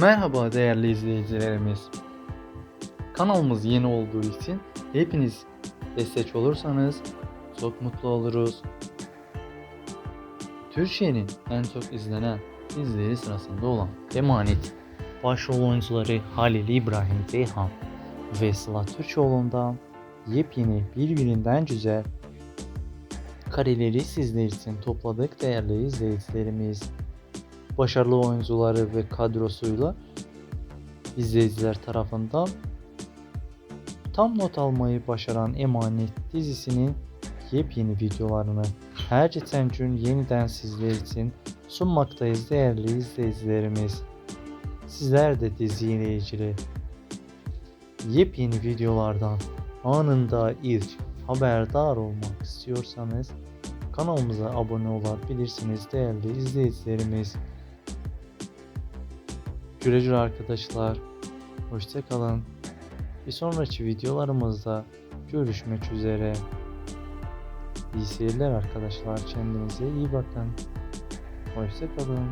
Merhaba değerli izleyicilerimiz. Kanalımız yeni olduğu için hepiniz destek olursanız çok mutlu oluruz. Türkiye'nin en çok izlenen dizileri sırasında olan Emanet başrol oyuncuları Halil İbrahim Ceyhan ve Sıla Türkoğlu'ndan yepyeni birbirinden güzel kareleri sizler için topladık değerli izleyicilerimiz başarılı oyuncuları ve kadrosuyla izleyiciler tarafından tam not almayı başaran Emanet dizisinin yepyeni videolarını her geçen gün yeniden sizler için sunmaktayız değerli izleyicilerimiz. Sizler de diziyle ilgili yepyeni videolardan anında ilk haberdar olmak istiyorsanız kanalımıza abone olabilirsiniz değerli izleyicilerimiz. Güle güle arkadaşlar. Hoşçakalın. Bir sonraki videolarımızda görüşmek üzere. İyi seyirler arkadaşlar. Kendinize iyi bakın. Hoşçakalın.